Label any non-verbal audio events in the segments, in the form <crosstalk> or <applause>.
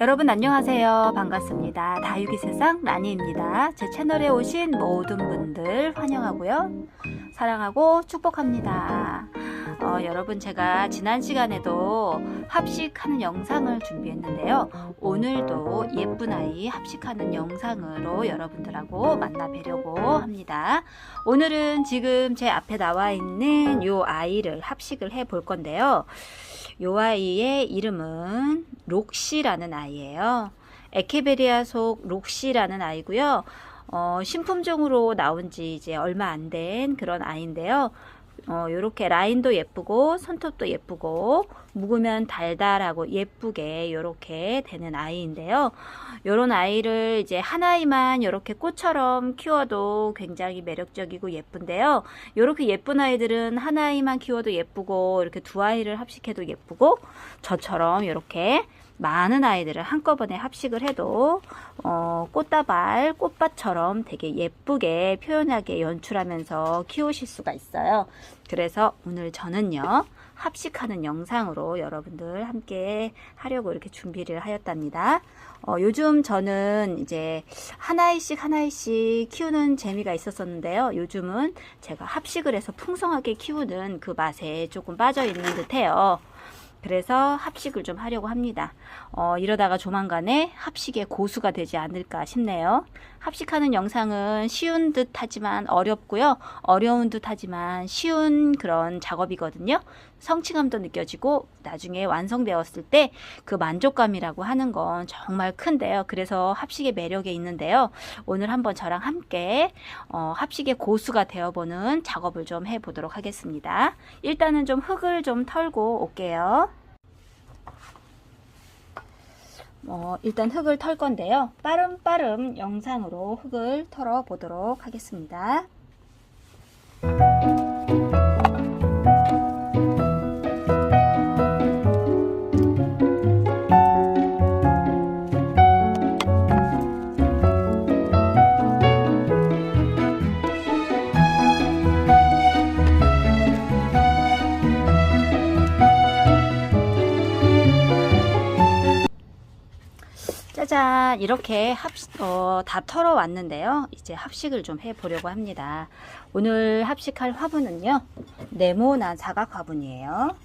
여러분 안녕하세요. 반갑습니다. 다육이 세상 라니입니다. 제 채널에 오신 모든 분들 환영하고요. 사랑하고 축복합니다. 어, 여러분 제가 지난 시간에도 합식하는 영상을 준비했는데요. 오늘도 예쁜 아이 합식하는 영상으로 여러분들하고 만나 뵈려고 합니다. 오늘은 지금 제 앞에 나와 있는 요 아이를 합식을 해 볼 건데요. 요 아이의 이름은 록시라는 아이예요. 에케베리아 속 록시라는 아이고요. 어, 신품종으로 나온 지 이제 얼마 안 된 그런 아이인데요. 어, 요렇게 라인도 예쁘고 손톱도 예쁘고 묵으면 달달하고 예쁘게 요렇게 되는 아이인데요. 요런 아이를 이제 한 아이만 요렇게 꽃처럼 키워도 굉장히 매력적이고 예쁜데요. 요렇게 예쁜 아이들은 한 아이만 키워도 예쁘고 이렇게 두 아이를 합식해도 예쁘고 저처럼 요렇게 많은 아이들을 한꺼번에 합식을 해도 어, 꽃다발, 꽃밭처럼 되게 예쁘게 표현하게 연출하면서 키우실 수가 있어요. 그래서 오늘 저는요, 합식하는 영상으로 여러분들 함께 하려고 이렇게 준비를 하였답니다. 어, 요즘 저는 이제 하나이씩 하나이씩 키우는 재미가 있었었는데요. 요즘은 제가 합식을 해서 풍성하게 키우는 그 맛에 조금 빠져 있는 듯 해요. 그래서 합식을 좀 하려고 합니다. 어, 이러다가 조만간에 합식의 고수가 되지 않을까 싶네요. 합식하는 영상은 쉬운 듯 하지만 어렵고요. 어려운 듯 하지만 쉬운 그런 작업이거든요. 성취감도 느껴지고 나중에 완성되었을 때 그 만족감이라고 하는 건 정말 큰데요. 그래서 합식의 매력에 있는데요. 오늘 한번 저랑 함께 어, 합식의 고수가 되어보는 작업을 좀 해보도록 하겠습니다. 일단은 좀 흙을 좀 털고 올게요. 어, 일단 흙을 털 건데요. 빠름빠름 영상으로 흙을 털어 보도록 하겠습니다. 짜잔 이렇게 합식 어, 다 털어 왔는데요. 이제 합식을 좀 해 보려고 합니다. 오늘 합식할 화분은요 네모난 사각 화분이에요.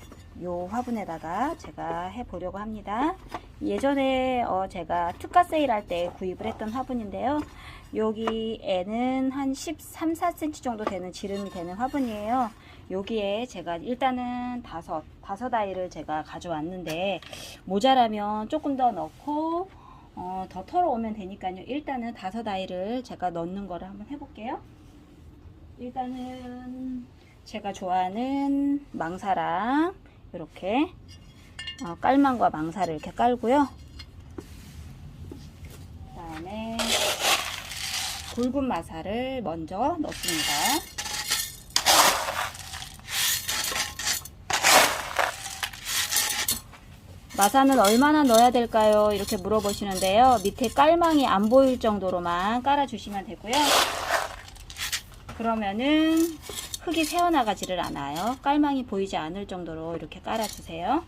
요 화분에다가 제가 해 보려고 합니다. 예전에 어, 제가 특가 세일할 때 구입을 했던 화분인데요. 여기에는 한 13, 4cm 정도 되는 지름이 되는 화분이에요. 여기에 제가 일단은 다섯 다섯 아이를 제가 가져왔는데 모자라면 조금 더 넣고 어, 더 털어오면 되니까요. 일단은 다섯 아이를 제가 넣는 거를 한번 해볼게요. 일단은 제가 좋아하는 망사랑 이렇게 어, 깔망과 망사를 이렇게 깔고요. 그 다음에 굵은 마사를 먼저 넣습니다. 마사는 얼마나 넣어야 될까요? 이렇게 물어보시는데요. 밑에 깔망이 안 보일 정도로만 깔아주시면 되고요. 그러면은 흙이 새어나가지를 않아요. 깔망이 보이지 않을 정도로 이렇게 깔아주세요.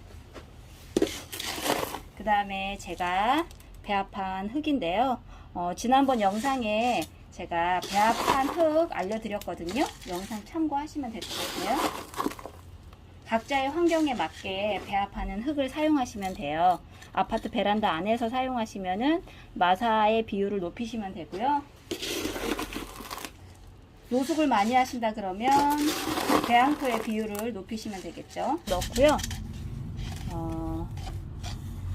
그 다음에 제가 배합한 흙인데요. 어, 지난번 영상에 제가 배합한 흙 알려드렸거든요. 영상 참고하시면 될 것 같아요. 각자의 환경에 맞게 배합하는 흙을 사용하시면 돼요. 아파트 베란다 안에서 사용하시면은 마사의 비율을 높이시면 되고요. 노숙을 많이 하신다 그러면 배양토의 비율을 높이시면 되겠죠. 넣고요. 어,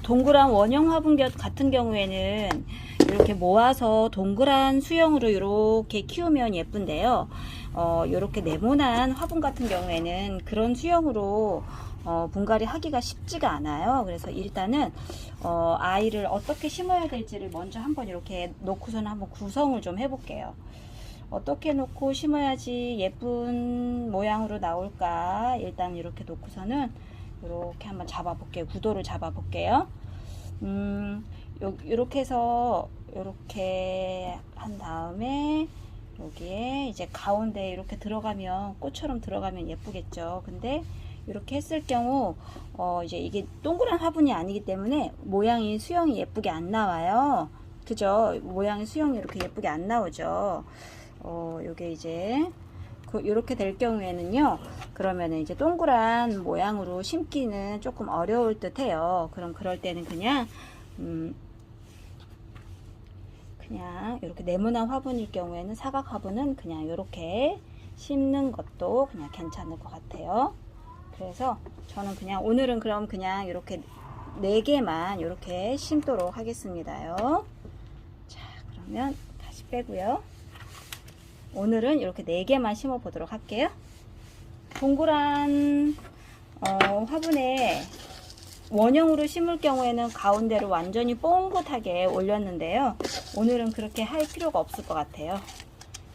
동그란 원형 화분 같은 경우에는 이렇게 모아서 동그란 수형으로 이렇게 키우면 예쁜데요. 어, 이렇게 네모난 화분 같은 경우에는 그런 수형으로 어, 분갈이 하기가 쉽지가 않아요. 그래서 일단은 어, 아이를 어떻게 심어야 될지를 먼저 한번 이렇게 놓고서는 한번 구성을 좀 해볼게요. 어떻게 놓고 심어야지 예쁜 모양으로 나올까 일단 이렇게 놓고서는 이렇게 한번 잡아볼게요. 구도를 잡아볼게요. 음, 요, 이렇게 해서 이렇게 한 다음에 여기에 이제 가운데 이렇게 들어가면 꽃처럼 들어가면 예쁘겠죠. 근데 이렇게 했을 경우 어 이제 이게 동그란 화분이 아니기 때문에 모양이 수영이 예쁘게 안 나와요. 그죠? 모양이 수영이 이렇게 예쁘게 안 나오죠. 어 요게 이제 그 이렇게 될 경우에는요. 그러면은 이제 동그란 모양으로 심기는 조금 어려울 듯 해요. 그럼 그럴 때는 그냥 음 그냥 이렇게 네모난 화분일 경우에는 사각 화분은 그냥 이렇게 심는 것도 그냥 괜찮을 것 같아요. 그래서 저는 그냥 오늘은 그럼 그냥 이렇게 네 개만 이렇게 심도록 하겠습니다요. 자, 그러면 다시 빼고요. 오늘은 이렇게 네 개만 심어 보도록 할게요. 동그란 어, 화분에 원형으로 심을 경우에는 가운데로 완전히 뽕긋하게 올렸는데요. 오늘은 그렇게 할 필요가 없을 것 같아요.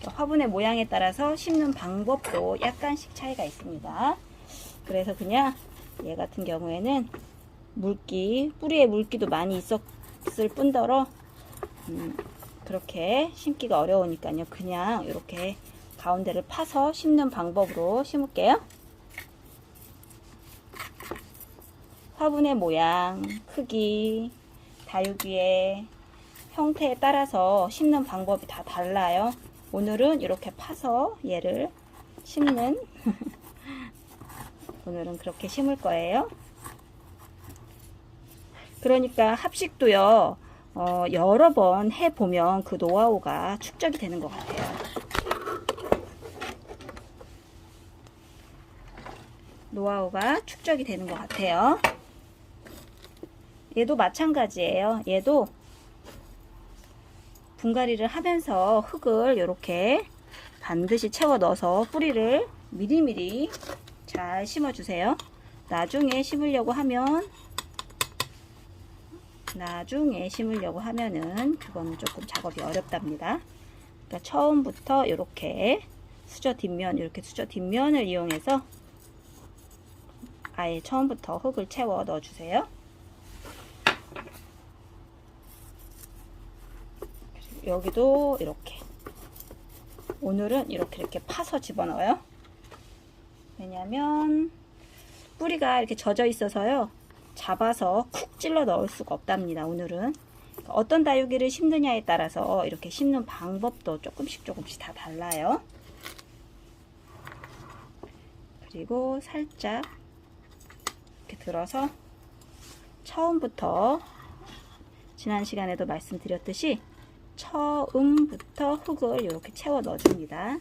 화분의 모양에 따라서 심는 방법도 약간씩 차이가 있습니다. 그래서 그냥 얘 같은 경우에는 물기, 뿌리에 물기도 많이 있었을 뿐더러 음, 그렇게 심기가 어려우니까요. 그냥 이렇게 가운데를 파서 심는 방법으로 심을게요. 화분의 모양, 크기, 다육이의 형태에 따라서 심는 방법이 다 달라요. 오늘은 이렇게 파서 얘를 심는 <laughs> 오늘은 그렇게 심을 거예요. 그러니까 합식도요, 어, 여러 번 해보면 그 노하우가 축적이 되는 것 같아요. 노하우가 축적이 되는 것 같아요. 얘도 마찬가지예요. 얘도 분갈이를 하면서 흙을 이렇게 반드시 채워 넣어서 뿌리를 미리미리 잘 심어주세요. 나중에 심으려고 하면 나중에 심으려고 하면은 그거는 조금 작업이 어렵답니다. 그러니까 처음부터 이렇게 수저 뒷면 이렇게 수저 뒷면을 이용해서 아예 처음부터 흙을 채워 넣어주세요. 여기도 이렇게 오늘은 이렇게 이렇게 파서 집어넣어요. 왜냐면 뿌리가 이렇게 젖어 있어서요. 잡아서 쿡 찔러 넣을 수가 없답니다. 오늘은 그러니까 어떤 다육이를 심느냐에 따라서 이렇게 심는 방법도 조금씩 조금씩 다 달라요. 그리고 살짝 이렇게 들어서 처음부터 지난 시간에도 말씀드렸듯이 처음부터 흙을 이렇게 채워 넣어줍니다.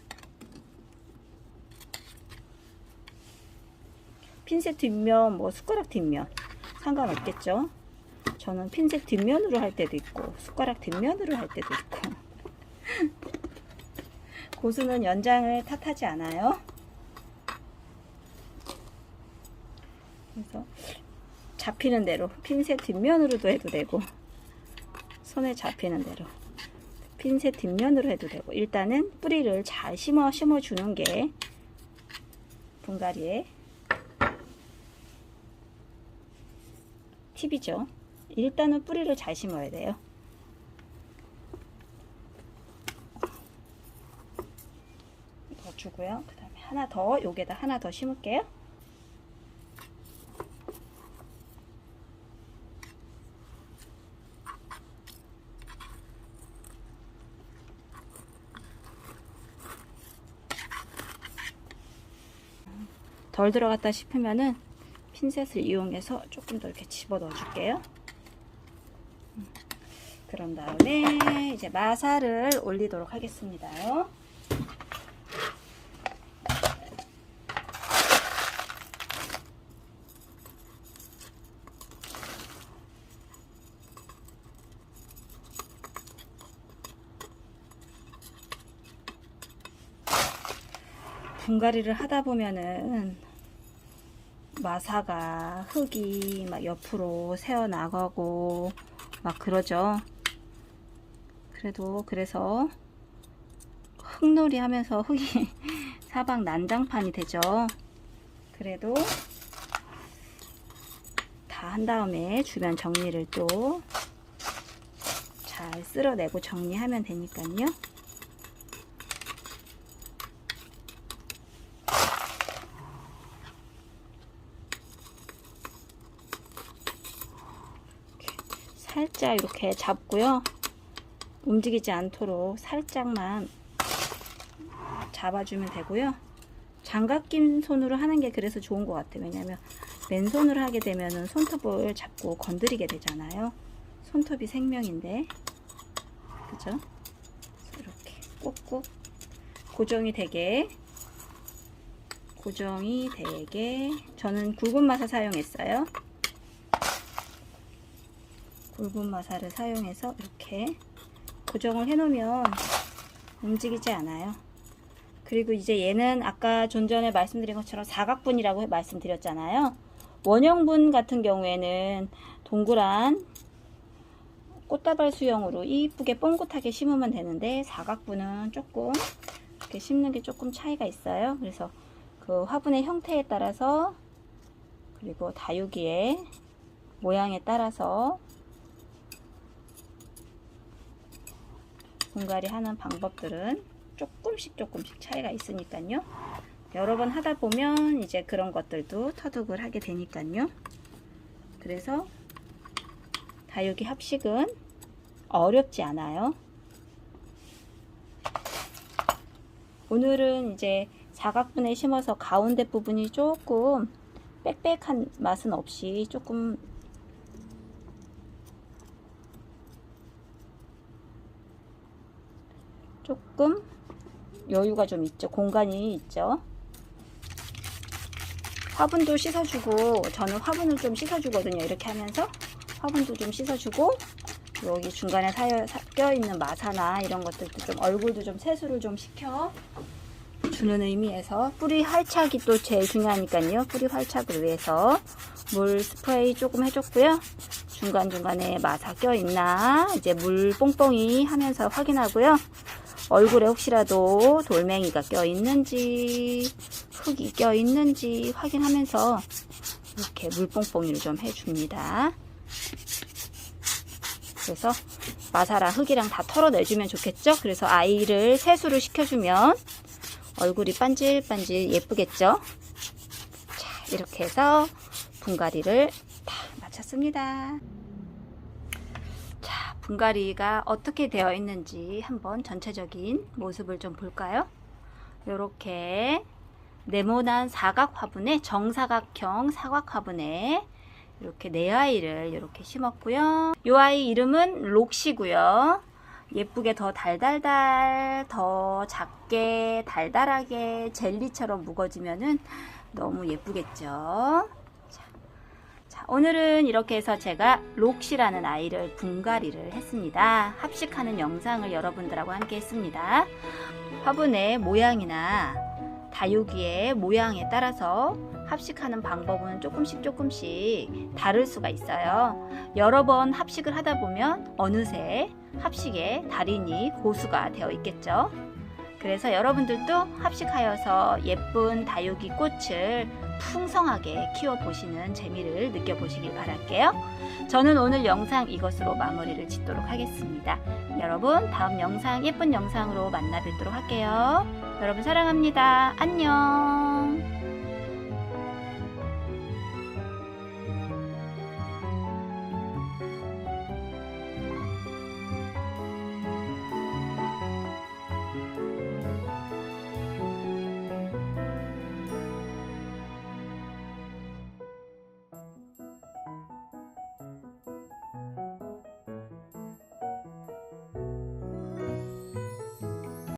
핀셋 뒷면, 뭐 숟가락 뒷면 상관없겠죠. 저는 핀셋 뒷면으로 할 때도 있고 숟가락 뒷면으로 할 때도 있고 <laughs> 고수는 연장을 탓하지 않아요. 그래서 잡히는 대로 핀셋 뒷면으로도 해도 되고 손에 잡히는 대로 핀셋 뒷면으로 해도 되고 일단은 뿌리를 잘 심어 심어 주는 게 분갈이의 팁이죠. 일단은 뿌리를 잘 심어야 돼요. 넣어주고요. 그 다음에 하나 더 여기에다 하나 더 심을게요. 덜 들어갔다 싶으면은 핀셋을 이용해서 조금 더 이렇게 집어 넣어 줄게요. 음, 그런 다음에 이제 마사를 올리도록 하겠습니다 분갈이를 하다 보면은 마사가 흙이 막 옆으로 새어 나가고 막 그러죠. 그래도 그래서 흙놀이 하면서 흙이 <laughs> 사방 난장판이 되죠. 그래도 다 한 다음에 주변 정리를 또 잘 쓸어내고 정리하면 되니까요. 살짝 이렇게 잡고요. 움직이지 않도록 살짝만 잡아주면 되고요. 장갑 낀 손으로 하는 게 그래서 좋은 것 같아요. 왜냐면 맨손으로 하게 되면은 손톱을 잡고 건드리게 되잖아요. 손톱이 생명인데. 그죠? 이렇게 꼭꼭 고정이 되게 고정이 되게 저는 굵은 마사 사용했어요. 굵은 마사를 사용해서 이렇게 고정을 해 놓으면 움직이지 않아요. 그리고 이제 얘는 아까 좀 전에 말씀드린 것처럼 사각분이라고 말씀드렸잖아요. 원형분 같은 경우에는 동그란 꽃다발 수영으로 이쁘게 뻥긋하게 심으면 되는데 사각분은 조금 이렇게 심는 게 조금 차이가 있어요. 그래서 그 화분의 형태에 따라서 그리고 다육이의 모양에 따라서 분갈이 하는 방법들은 조금씩 조금씩 차이가 있으니까요. 여러 번 하다 보면 이제 그런 것들도 터득을 하게 되니까요. 그래서 다육이 합식은 어렵지 않아요. 오늘은 이제 사각분에 심어서 가운데 부분이 조금 빽빽한 맛은 없이 조금 조금 여유가 좀 있죠. 공간이 있죠. 화분도 씻어주고 저는 화분을 좀 씻어주거든요. 이렇게 하면서 화분도 좀 씻어주고 여기 중간에 사여, 사, 껴있는 마사나 이런 것들도 좀 얼굴도 좀 세수를 좀 시켜 주는 의미에서 뿌리 활착이 또 제일 중요하니까요. 뿌리 활착을 위해서 물 스프레이 조금 해줬고요. 중간중간에 마사 껴있나 이제 물 뽕뽕이 하면서 확인하고요. 얼굴에 혹시라도 돌멩이가 껴있는지 흙이 껴있는지 확인하면서 이렇게 물뽕뽕이를 좀 해줍니다. 그래서 마사랑 흙이랑 다 털어내주면 좋겠죠? 그래서 아이를 세수를 시켜주면 얼굴이 반질반질 예쁘겠죠? 자, 이렇게 해서 분갈이를 다 마쳤습니다. 자, 분갈이가 어떻게 되어 있는지 한번 전체적인 모습을 좀 볼까요? 이렇게 네모난 사각 화분에 정사각형 사각 화분에 이렇게 네 아이를 이렇게 심었고요. 이 아이 이름은 록시고요. 예쁘게 더 달달달, 더 작게 달달하게 젤리처럼 묵어지면은 너무 예쁘겠죠. 오늘은 이렇게 해서 제가 록시라는 아이를 분갈이를 했습니다. 합식하는 영상을 여러분들하고 함께 했습니다. 화분의 모양이나 다육이의 모양에 따라서 합식하는 방법은 조금씩 조금씩 다를 수가 있어요. 여러 번 합식을 하다 보면 어느새 합식의 달인이 고수가 되어 있겠죠. 그래서 여러분들도 합식하여서 예쁜 다육이 꽃을 풍성하게 키워보시는 재미를 느껴보시길 바랄게요. 저는 오늘 영상 이것으로 마무리를 짓도록 하겠습니다. 여러분, 다음 영상, 예쁜 영상으로 만나 뵙도록 할게요. 여러분, 사랑합니다. 안녕.